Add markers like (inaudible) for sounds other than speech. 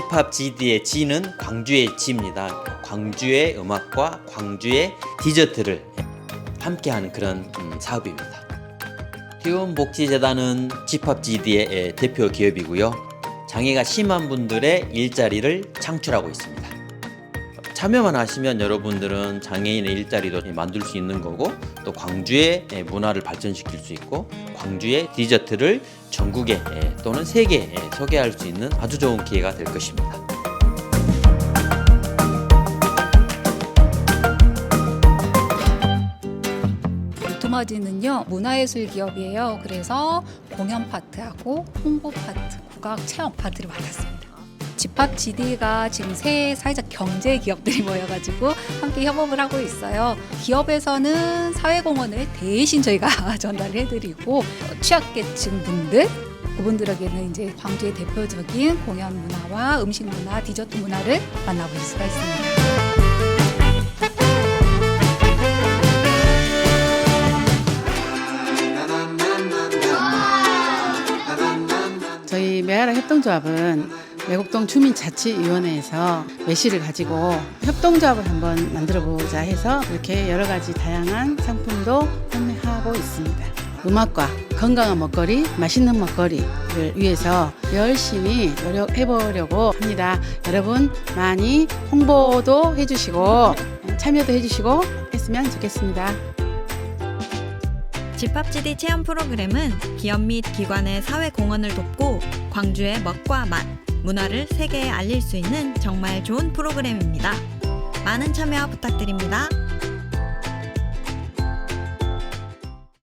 집합 GD의 G는 광주의 G입니다. 광주의 음악과 광주의 디저트를 함께하는 그런 음, 사업입니다. 희원복지재단은 집합 GD의 대표 기업이고요. 장애가 심한 분들의 일자리를 창출하고 있습니다. 참여만 하시면 여러분들은 장애인의 일자리도 만들 수 있는 거고 또 광주의 문화를 발전시킬 수 있고 광주의 디저트를 전국에 또는 세계에 소개할 수 있는 아주 좋은 기회가 될 것입니다. 두머지는요 문화예술 기업이에요. 그래서 공연 파트하고 홍보 파트, 국악 체험 파트를 맡았습니다. 집합 GD가 지금 새 사회적 경제 기업들이 모여가지고 함께 협업을 하고 있어요. 기업에서는 사회공헌을 대신 저희가 (laughs) 전달을 해드리고 취약계층 분들 그분들에게는 이제 광주의 대표적인 공연 문화와 음식 문화, 디저트 문화를 만나보실 수가 있습니다. 저희 메아라 협동조합은 매곡동 주민자치위원회에서 매시를 가지고 협동조합을 한번 만들어 보자 해서 이렇게 여러 가지 다양한 상품도 판매하고 있습니다. 음악과 건강한 먹거리, 맛있는 먹거리를 위해서 열심히 노력해 보려고 합니다. 여러분 많이 홍보도 해주시고 참여도 해주시고 했으면 좋겠습니다. 집합지대 체험 프로그램은 기업 및 기관의 사회 공헌을 돕고 광주의 먹과 맛, 문화를 세계에 알릴 수 있는 정말 좋은 프로그램입니다. 많은 참여 부탁드립니다.